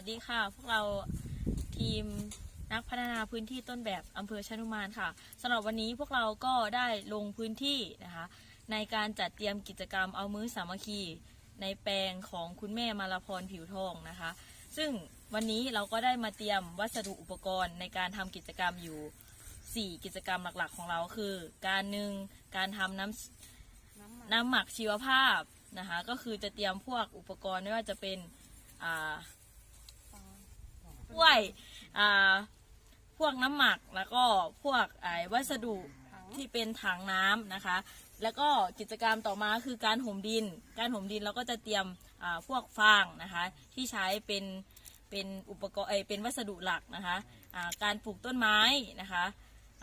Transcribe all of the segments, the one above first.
สดีค่ะ พวกเราทีมนักพัฒนาพื้นที่ต้นแบบอำเภอชนุมานค่ะสำหรับวันนี้พวกเราก็ได้ลงพื้นที่นะคะ ในการจัดเตรียมกิจกรรมเอามือสามัคคี ในแปลงของคุณแม่มาลาพรผิวทองนะคะ ซึ่งวันนี้เราก็ได้มาเตรียมวัสดุอุปกรณ์ในการทำกิจกรรมอยู่ 4 กิจกรรมหลักๆ ของเราคือ การหนึ่งการทำน้ำน้ำหมักชีวภาพนะคะ ก็คือจะเตรียมพวกอุปกรณ์ไม่ว่าจะเป็นอ่า กล้วยอ่าพวกน้ำหมักแล้วก็พวกไอ้วัสดุที่เป็นถังน้ำนะคะ แล้วก็กิจกรรมต่อมาคือการห่มดิน การห่มดินเราก็จะเตรียมอ่าพวกฟางนะคะ ที่ใช้เป็นเป็นอุปกรณ์เอยเป็นวัสดุหลักนะคะอ่าการปลูกต้นไม้นะคะ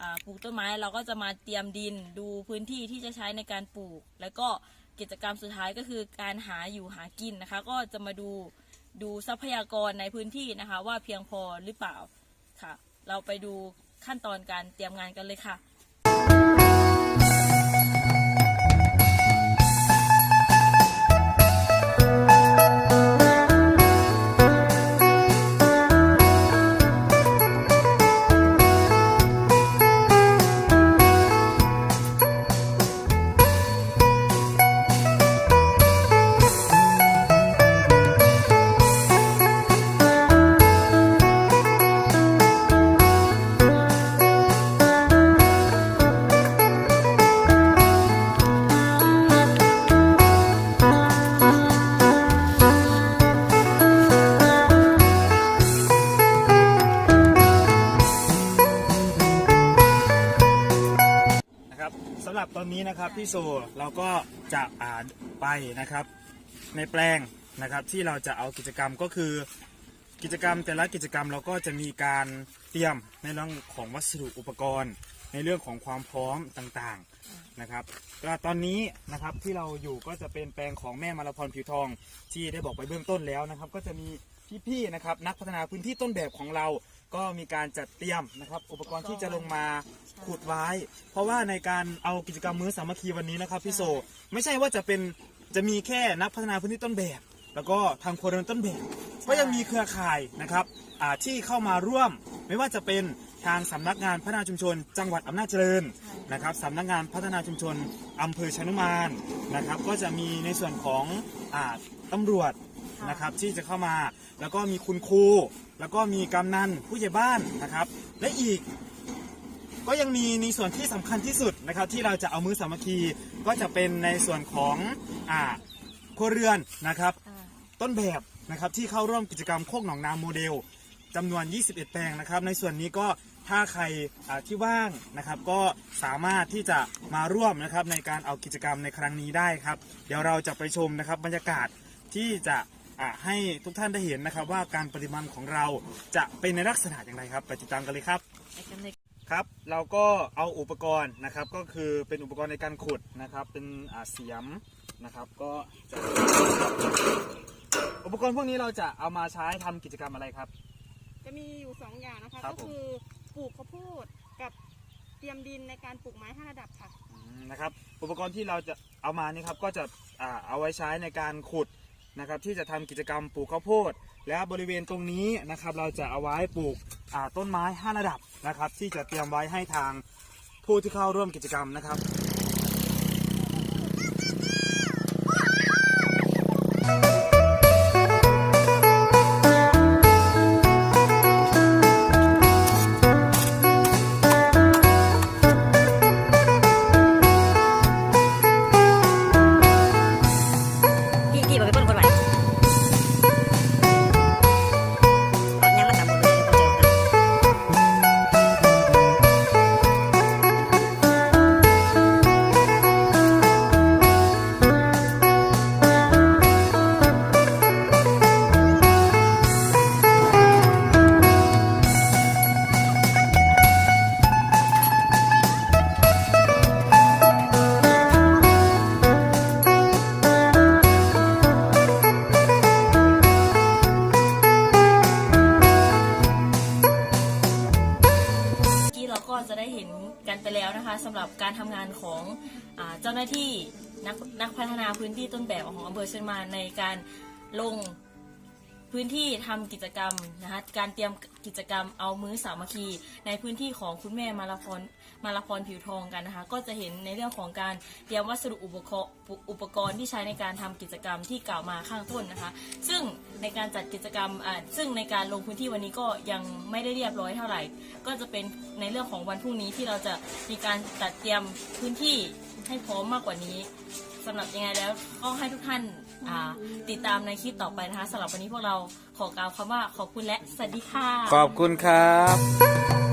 อ่าปลูกต้นไม้เราก็จะมาเตรียมดินดูพื้นที่ที่จะใช้ในการปลูก แล้วก็กิจกรรมสุดท้ายก็คือการหาอยู่หากินนะคะ ก็จะมาดู ดูทรัพยากรในพื้นที่นะคะ ว่าเพียงพอหรือเปล่าค่ะ เราไปดูขั้นตอนการเตรียมงานกันเลยค่ะ รับตอนนี้นะครับพี่โซเราก็จะอ่านไปนะครับ ในแปลงนะครับที่เราจะเอากิจกรรมก็คือ กิจกรรมแต่ละกิจกรรมเราก็จะมีการเตรียมในเรื่องของวัสดุอุปกรณ์ ในเรื่องของความพร้อมต่างๆนะครับก็ตอนนี้นะครับที่เราอยู่ก็จะเป็นแปลงของแม่มาราพรผิวทองที่ได้บอกไปเบื้องต้นแล้วนะครับ ก็จะมีพี่ๆนะครับนักพัฒนาพื้นที่ต้นแบบของเราก็มีการจัดเตรียมนะครับ อุปกรณ์ที่จะลงมาขุดไว้ เพราะว่าในการเอากิจกรรมมื้อสามัคคีวันนี้นะครับพี่โซ ไม่ใช่ว่าจะเป็นจะมีแค่นักพัฒนาพื้นที่ต้นแบบ แล้วก็ทางครัวเรือนต้นแบบก็ยังมีเครือข่ายนะครับที่เข้ามาร่วม ไม่ว่าจะเป็น ทางสำนักงานพัฒนาชุมชน จังหวัดอำนาจเจริญนะครับสำนักงานพัฒนาชุมชนอำเภอชะนุมานนะครับ ก็จะมีในส่วนของอ่าตำรวจนะครับที่จะเข้ามา แล้วก็มีคุณครู แล้วก็มีกำนันผู้ใหญ่บ้านนะครับ และอีกก็ยังมีในส่วนที่สำคัญที่สุดนะครับที่เราจะเอามือสามัคคีก็จะเป็นในส่วนของอ่าครัวเรือนนะครับ ต้นแบบนะครับที่เข้าร่วมกิจกรรมโคกหนองนาโมเดลจำนวน 21 แปลงนะครับ ในส่วนนี้ก็ ถ้าใครอ่าที่ว่างนะครับ ก็สามารถที่จะมาร่วมนะครับในการเอากิจกรรมในครั้งนี้ได้ครับ เดี๋ยวเราจะไปชมนะครับบรรยากาศที่จะอ่าให้ทุกท่านได้เห็นนะครับ ว่าการปฏิบัติของเราจะเป็นในลักษณะอย่างไรครับ ไปติดตามกันเลยครับไปกันเลยครับเราก็เอาอุปกรณ์นะครับก็คือเป็นอุปกรณ์ในการขุดนะครับ เป็นอ่าเสียมนะครับก็จะอุปกรณ์พวกนี้เราจะเอามาใช้ทำกิจกรรมอะไรครับ จะมีอยู่สองอย่างนะคะครับก็คือ ปลูกข้าวโพดกับเตรียมดินในการปลูกไม้ห้าระดับค่ะ อืมนะครับอุปกรณ์ที่เราจะเอามานี่ครับก็จะอ่าเอาไว้ใช้ในการขุดนะครับที่จะทำกิจกรรมปลูกข้าวโพด และบริเวณตรงนี้นะครับเราจะเอาไว้ปลูกอ่าต้นไม้ห้าระดับนะครับที่จะเตรียมไว้ให้ทางผู้ที่เข้าร่วมกิจกรรมนะครับ แล้วนะคะสำหรับการทำงานของอเจ้าหน้าที่นักนักพัฒนาพื้นที่ต้นแบบของอำเภอเชียงมานในการลง พื้นที่ทำกิจกรรมนะคะการเตรียมกิจกรรมเอามือสามัคคี ในพื้นที่ของคุณแม่มาลาพรมาลาพรผิวทองกันนะคะ ก็จะเห็นในเรื่องของการเตรียมวัสดุอุปกรณ์อุปกรณ์ที่ใช้ในการทำกิจกรรมที่กล่าวมาข้างต้นนะคะ ซึ่งในการจัดกิจกรรมซึ่งในการลงพื้นที่วันนี้ก็ยังไม่ได้เรียบร้อยเท่าไหร่ ก็จะเป็นในเรื่องของวันพรุ่งนี้ที่เราจะมีการจัดเตรียมพื้นที่ให้พร้อมมากกว่านี้ สำหรับยังไงแล้วก็ให้ทุกท่านอ่าติดตามในคลิปต่อไปนะคะสำหรับวันนี้พวกเราขอกล่าวคำว่าขอบคุณและสวัสดีค่ะ ขอบคุณครับ